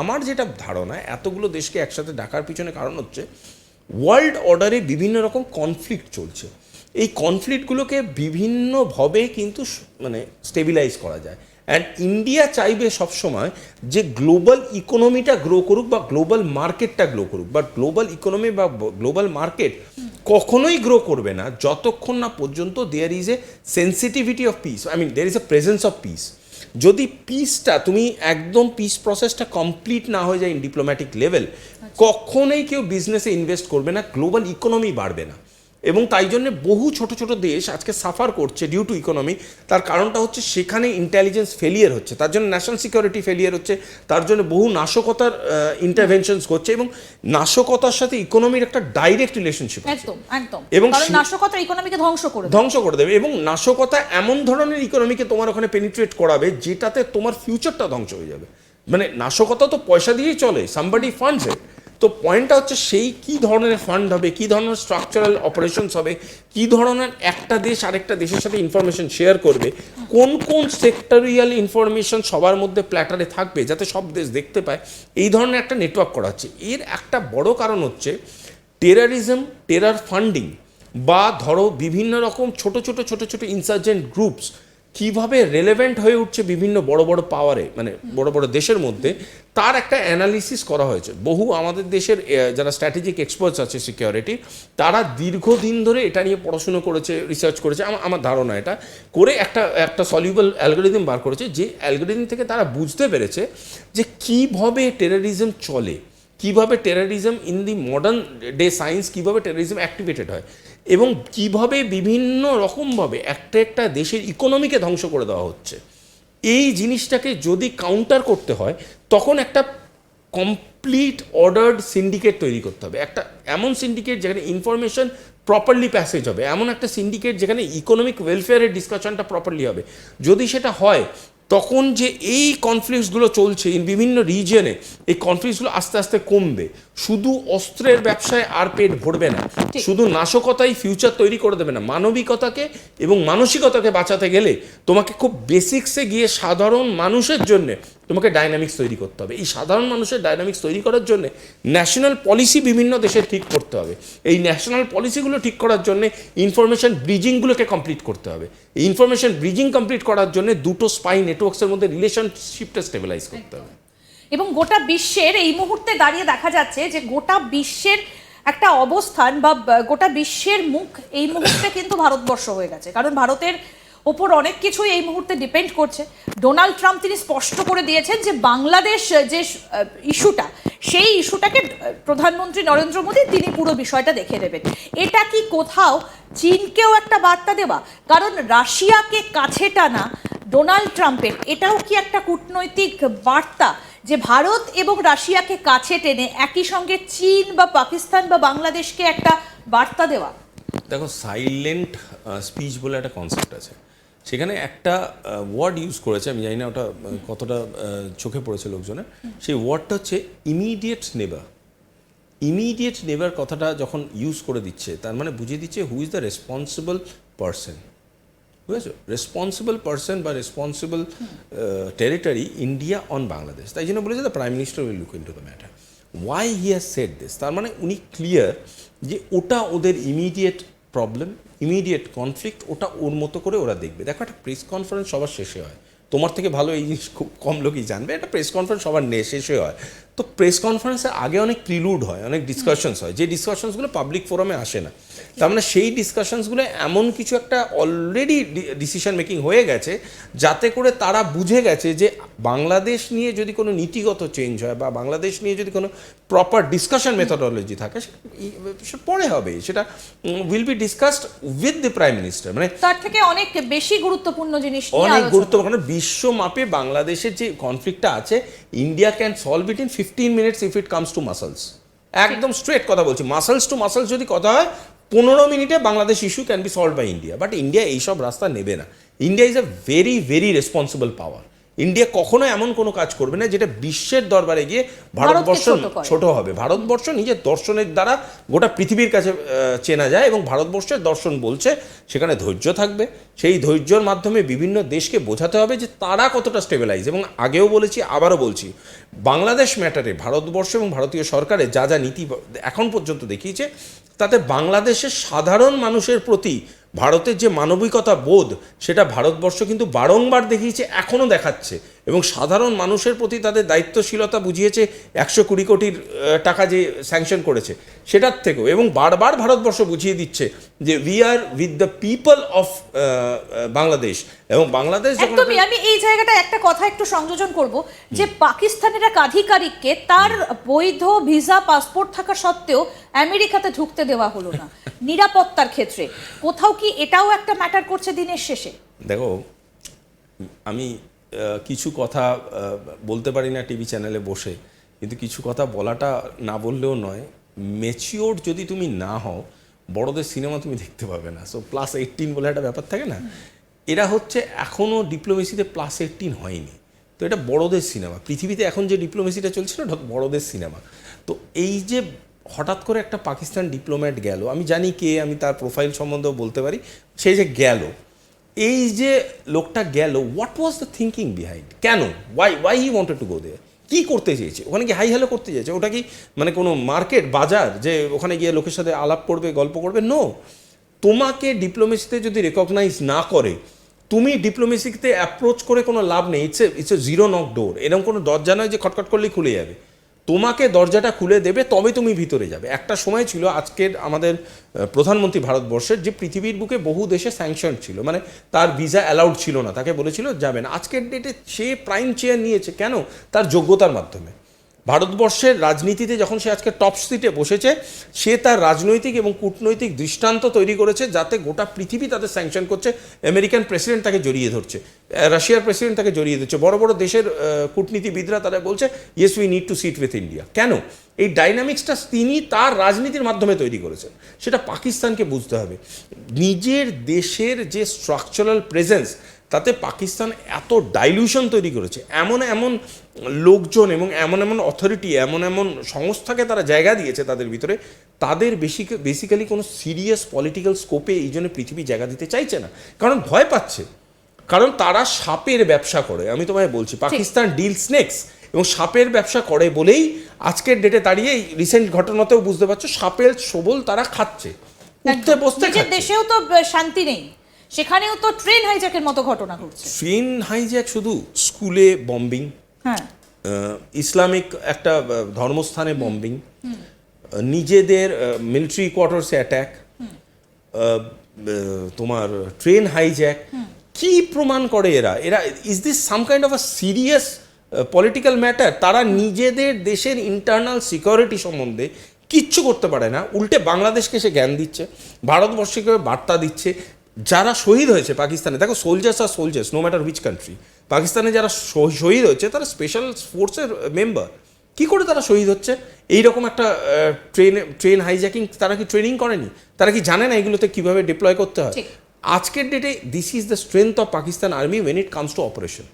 আমার যেটা ধারণা, এতগুলো দেশকে একসাথে ডাকার পিছনে কারণ হচ্ছে ওয়ার্ল্ড অর্ডারে বিভিন্ন রকম কনফ্লিক্ট চলছে। এই কনফ্লিক্টগুলোকে বিভিন্নভাবে কিন্তু মানে স্টেবিলাইজ করা যায়। অ্যান্ড ইন্ডিয়া চাইবে সবসময় যে গ্লোবাল ইকোনমিটা গ্রো করুক বা গ্লোবাল মার্কেটটা গ্রো করুক। বাট গ্লোবাল ইকোনমি বা গ্লোবাল মার্কেট কখনোই গ্রো করবে না, যতক্ষণ না পর্যন্ত there is a sensitivity of peace I mean there is a presence of peace যদি পিসটা তুমি একদম পিস প্রসেসটা কমপ্লিট না হয়ে যায় ইন ডিপ্লোম্যাটিক লেভেল কখনোই কেউ বিজনেসে ইনভেস্ট করবে না গ্লোবাল ইকোনমি বাড়বে না। এবং তাই জন্য বহু ছোট ছোট দেশ আজকে সাফার করছে ডিউ টু ইকোনমি তার কারণটা হচ্ছে সেখানে ইন্টেলিজেন্স ফেলিয়ার হচ্ছে। তার জন্য ন্যাশনাল সিকিউরিটি ফেলিয়ার হচ্ছে। তার জন্য বহু নাশকতার ইন্টারভেনশনস করছে এবং নাশকতার সাথে ইকোনমির একটা ডাইরেক্ট রিলেশনশিপ একদম একদম। এবং নাশকতা ইকোনমিকে ধ্বংস করে ধ্বংস করে দেবে এবং নাশকতা এমন ধরনের ইকোনমিকে তোমার ওখানে পেনিট্রেট করাবে যেটাতে তোমার ফিউচারটা ধ্বংস হয়ে যাবে। মানে নাশকতা তো পয়সা দিয়েই চলে। সামবাডি ফান্ডস তো পয়েন্টটা হচ্ছে সেই কি ধরনের ফান্ড হবে, কি ধরনের স্ট্রাকচারাল অপারেশনস হবে, কি ধরনের একটা দেশ আরেকটা দেশের সাথে ইনফরমেশন শেয়ার করবে, কোন কোন সেক্টরিয়াল ইনফরমেশন সবার মধ্যে প্ল্যাটারে থাকবে যাতে সব দেশ দেখতে পায়, এই ধরনের একটা নেটওয়ার্ক করা হচ্ছে। এর একটা বড় কারণ হচ্ছে টেরারিজম টেরার ফান্ডিং বা ধরো বিভিন্ন রকম ছোট ছোট ছোট ছোট ইনসার্জেন্ট গ্রুপস কীভাবে রেলেভেন্ট হয়ে উঠছে বিভিন্ন বড় বড় পাওয়ারে মানে বড় বড় দেশের মধ্যে, তার একটা অ্যানালিসিস করা হয়েছে। বহু আমাদের দেশের যারা স্ট্র্যাটেজিক এক্সপার্টস আছে সিকিউরিটি তারা দীর্ঘদিন ধরে এটা নিয়ে পড়াশুনো করেছে রিসার্চ করেছে। আমার ধারণা এটা। করে একটা একটা সলিউবল অ্যালগোরিদম বার করেছে, যে অ্যালগোরিদম থেকে তারা বুঝতে পেরেছে যে কীভাবে টেরোরিজম চলে, কীভাবে terrorism in the modern day science কীভাবে টেরোরিজম অ্যাক্টিভেটেড হয়। এবং কীভাবে বিভিন্ন রকমভাবে একটা একটা দেশের ইকোনমিকে ধ্বংস করে দেওয়া হচ্ছে। এই জিনিসটাকে যদি কাউন্টার করতে হয়, তখন একটা কমপ্লিট অর্ডার্ড সিন্ডিকেট তৈরি করতে হবে। একটা এমন সিন্ডিকেট যেখানে ইনফরমেশন প্রপারলি প্যাসেজ হবে। এমন একটা সিন্ডিকেট যেখানে ইকোনমিক ওয়েলফেয়ারের ডিসকাশনটা প্রপারলি হবে। যদি সেটা হয়, তখন যে এই কনফ্লিক্টসগুলো চলছে বিভিন্ন রিজিয়নে এই কনফ্লিক্টসগুলো আস্তে আস্তে কমবে। শুধু অস্ত্রের ব্যবসায় আর পেট ভরবে না। শুধু নাশকতাই ফিউচার তৈরি করে দেবে না। মানবিকতাকে এবং মানসিকতাকে বাঁচাতে গেলে তোমাকে খুব বেসিক্সে গিয়ে সাধারণ মানুষের জন্য তোমাকে ডাইনামিক্স তৈরি করতে হবে। এই সাধারণ মানুষের ডাইনামিক্স তৈরি করার জন্য ন্যাশনাল পলিসি বিভিন্ন দেশে ঠিক করতে হবে। এই ন্যাশনাল পলিসিগুলো ঠিক করার জন্য ইনফরমেশন ব্রিজিংগুলোকে কমপ্লিট করতে হবে। এই ইনফরমেশন ব্রিজিং কমপ্লিট করার জন্য দুটো স্পাই নেটওয়ার্কসের মধ্যে রিলেশনশিপটা স্টেবিলাইজ করতে হবে। এবং গোটা বিশ্বের এই মুহূর্তে দাঁড়িয়ে দেখা যাচ্ছে যে গোটা বিশ্বের একটা অবস্থান বা গোটা বিশ্বের মুখ এই মুহূর্তে কিন্তু ভারতবর্ষ হয়ে গেছে। কারণ ভারতের ওপর অনেক কিছুই এই মুহূর্তে ডিপেন্ড করছে। ডোনাল্ড ট্রাম্প তিনি স্পষ্ট করে দিয়েছেন যে বাংলাদেশ যে ইস্যুটা, সেই ইস্যুটাকে প্রধানমন্ত্রী নরেন্দ্র মোদী তিনি পুরো বিষয়টা দেখে নেবেন এটা কি কোথাও চীনকেও একটা বার্তা দেওয়া? কারণ রাশিয়াকে কাছে টানা ডোনাল্ড ট্রাম্পের এটাও কি একটা কূটনৈতিক বার্তা? যে ভারত এবং রাশিয়াকে কাছে টেনে একই সঙ্গে চীন বা পাকিস্তান বা বাংলাদেশকে একটা বার্তা দেওয়া। দেখো সাইলেন্ট স্পিচ বলে একটা কনসেপ্ট আছে। সেখানে একটা ওয়ার্ড ইউজ করেছে, আমি জানি না ওটা কতটা চোখে পড়েছে লোকজনের সেই ওয়ার্ডটা হচ্ছে ইমিডিয়েট নেবার ইমিডিয়েট নেবার কথাটা যখন ইউজ করে দিচ্ছে, তার মানে বুঝিয়ে দিচ্ছে who is the responsible person বুঝেছ? রেসপন্সিবল পার্সন বা responsible territory India on Bangladesh তাই জন্য বলেছে the prime minister will look into the matter why he has set this তার মানে উনি ক্লিয়ার যে ওটা ওদের ইমিডিয়েট প্রবলেম ইমিডিয়েট কনফ্লিক্ট ওটা ওর মতো করে ওরা দেখবে। দেখো একটা প্রেস কনফারেন্স সবার শেষে হয়। তোমার থেকে ভালো এই জিনিস খুব কম লোকই জানবে। একটা প্রেস কনফারেন্স সবার নে শেষে হয়। তো প্রেস কনফারেন্সের আগে অনেক প্রিলুড হয় অনেক ডিসকাশনস হয়। যে ডিসকাশনসগুলো পাবলিক ফোরামে আসে না। তার মানে সেই ডিসকাশনসগুলো এমন কিছু একটা অলরেডি ডিসিশন মেকিং হয়ে গেছে যাতে করে তারা বুঝে গেছে যে বাংলাদেশ নিয়ে যদি কোনো নীতিগত চেঞ্জ হয় বা বাংলাদেশ নিয়ে যদি কোনো প্রপার ডিসকাশন মেথোডোলজি থাকে সেটা পরে হবে। সেটা will be discussed with the prime minister মানে তার থেকে অনেক বেশি গুরুত্বপূর্ণ জিনিস অনেক গুরুত্বপূর্ণ। বিশ্ব মাপে বাংলাদেশের যে কনফ্লিক্টটা আছে India can solve it in fifteen minutes if it comes to muscles একদম স্ট্রেট কথা বলছি। মাসলস টু মাসলস যদি কথা হয়, পনেরো মিনিটে Bangladesh issue can be solve by India but India এইসব রাস্তা নেবে না। India is a very very responsible power India কখনো এমন কোনো কাজ করবে না যেটা বিশ্বের দরবারে গিয়ে ভারতবর্ষ ছোট হবে। ভারতবর্ষ নিজের দর্শনের দ্বারা গোটা পৃথিবীর কাছে চেনা যায় এবং ভারতবর্ষের দর্শন বলছে সেখানে ধৈর্য থাকবে। সেই ধৈর্যর মাধ্যমে বিভিন্ন দেশকে বোঝাতে হবে যে তারা কতটা স্টেবিলাইজ এবং আগেও বলেছি আবারও বলছি বাংলাদেশ ম্যাটারে ভারতবর্ষ এবং ভারতীয় সরকারের যা যা নীতি এখন পর্যন্ত দেখিয়েছে তাতে বাংলাদেশের সাধারণ মানুষের প্রতি ভারতের যে মানবিকতা বোধ সেটা ভারতবর্ষ কিন্তু বারংবার দেখিয়েছে এখনও দেখাচ্ছে। এবং সাধারণ মানুষের প্রতি তাদের দায়িত্বশীলতা বুঝিয়েছে একশো কুড়ি কোটির টাকা যে স্যাংশন করেছে সেটার থেকেও। এবং বারবার ভারতবর্ষ বুঝিয়ে দিচ্ছে যে we are with the people of Bangladesh. এবং বাংলাদেশ একদমই আমি এই জায়গাটা একটা কথা একটু সংযোজন করব যে পাকিস্তানের এক আধিকারিককে তার বৈধ ভিসা পাসপোর্ট থাকা সত্ত্বেও আমেরিকাতে ঢুকতে দেওয়া হলো না নিরাপত্তার ক্ষেত্রে। কোথাও কি এটাও একটা ম্যাটার করছে দিনের শেষে? দেখো আমি কিছু কথা বলতে পারি না টিভি চ্যানেলে বসে, কিন্তু কিছু কথা বলাটা না বললেও নয় মেচিওর যদি তুমি না হও, বড়দের সিনেমা তুমি দেখতে পাবে না। সো প্লাস এইটিন বলে একটা ব্যাপার থাকে না? এরা হচ্ছে এখনও ডিপ্লোমেসিতে প্লাস এইটিন হয়নি। তো এটা বড়দের সিনেমা। পৃথিবীতে এখন যে ডিপ্লোমেসিটা চলছে না বড়দের সিনেমা। তো এই যে হঠাৎ করে একটা পাকিস্তান ডিপ্লোম্যাট গেল, আমি জানি কে, আমি তার প্রোফাইল সম্বন্ধেও বলতে পারি, সে যে গেল এই যে লোকটা গেল what was the thinking behind কেন? Why why he wanted to go there কি করতে চেয়েছে? ওখানে কি হাই হ্যালো করতে চেয়েছে? ওটা কি মানে কোনো মার্কেট, বাজার যে ওখানে গিয়ে লোকের সাথে আলাপ করবে, গল্প করবে? নো তোমাকে ডিপ্লোমেসিতে যদি রেকগনাইজ না করে, তুমি ডিপ্লোমেসিতে অ্যাপ্রোচ করে কোনো লাভ নেই। It's a it's a zero knock door এরকম কোনো দরজা নয় যে খটখট করলেই খুলে যাবে। তোমাকে দরজাটা খুলে দেবে তবে তুমি ভিতরে যাবে। একটা সময় ছিল আজকের আমাদের প্রধানমন্ত্রী ভারতবর্ষের, যে পৃথিবীর বুকে বহু দেশে স্যাংশন ছিল। মানে তার ভিসা অ্যালাউড ছিল না, তাকে বলেছিল যাবেন আজকের ডেটে সে প্রাইম চেয়ার নিয়েছে। কেন? তার যোগ্যতার মাধ্যমে। ভারতবর্ষের রাজনীতিতে যখন সে আজকে টপ সিটে বসেছে, সে তার রাজনৈতিক এবং কূটনৈতিক দৃষ্টান্ত তৈরি করেছে যাতে গোটা পৃথিবী তাদের স্যাংশন করছে আমেরিকান প্রেসিডেন্ট তাকে জড়িয়ে ধরছে রাশিয়ার প্রেসিডেন্ট তাকে জড়িয়ে ধরছে, বড় বড় দেশের কূটনীতিবিদরা তারা বলছে yes we need to sit with India কেন? এই ডাইনামিক্সটা তিনি তার রাজনীতির মাধ্যমে তৈরি করেছেন, সেটা পাকিস্তানকে বুঝতে হবে। নিজের দেশের যে স্ট্রাকচারাল প্রেজেন্স তাতে পাকিস্তান এত ডাইলিউশন তৈরি করেছে। এমন এমন লোকজন এবং এমন এমন অথরিটি এমন এমন সংস্থাকে তারা জায়গা দিয়েছে তাদের ভিতরে তাদের বেশি বেসিক্যালি কোনো সিরিয়াস পলিটিক্যাল স্কোপে এই জন্য পৃথিবী জায়গা দিতে চাইছে না। কারণ ভয় পাচ্ছে। কারণ তারা সাপের ব্যবসা করে। আমি তোমায় বলছি পাকিস্তান ডিল স্নেক্স এবং সাপের ব্যবসা করে বলেই আজকের ডেটে দাঁড়িয়ে রিসেন্ট ঘটনাতেও বুঝতে পারছ সাপের সবল তারা খাচ্ছে। উঠতে বসতে দেশেও তো শান্তি নেই। সেখানেও তো ট্রেন হাইজ্যাকের মতো ঘটনা ঘটছে। ট্রেন হাইজ্যাক শুধু স্কুলে বম্বিং হ্যাঁ। ইসলামিক একটা ধর্মস্থানে বম্বিং নিজেদের মিলিটারি কোয়ার্টার্সে অ্যাট্যাক তোমার ট্রেন হাইজ্যাক কি প্রমাণ করে এরা? এরা is this some kind of a serious political matter তারা নিজেদের দেশের ইন্টারনাল সিকিউরিটি সম্বন্ধে কিচ্ছু করতে পারে না। উল্টে বাংলাদেশকে সে জ্ঞান দিচ্ছে ভারতবর্ষকে বার্তা দিচ্ছে যারা শহীদ হয়েছে পাকিস্তানে দেখো soldiers R soldiers no matter which country পাকিস্তানে যারা শহীদ হয়েছে তারা স্পেশাল ফোর্সের মেম্বার কি করে তারা শহীদ হচ্ছে? এইরকম একটা ট্রেন ট্রেন হাইজ্যাকিং তারা কি ট্রেনিং করেনি? তারা কি জানে না এগুলোতে কীভাবে ডিপ্লয় করতে হয়? আজকের ডেটে this is the strength of Pakistan army when it comes to operation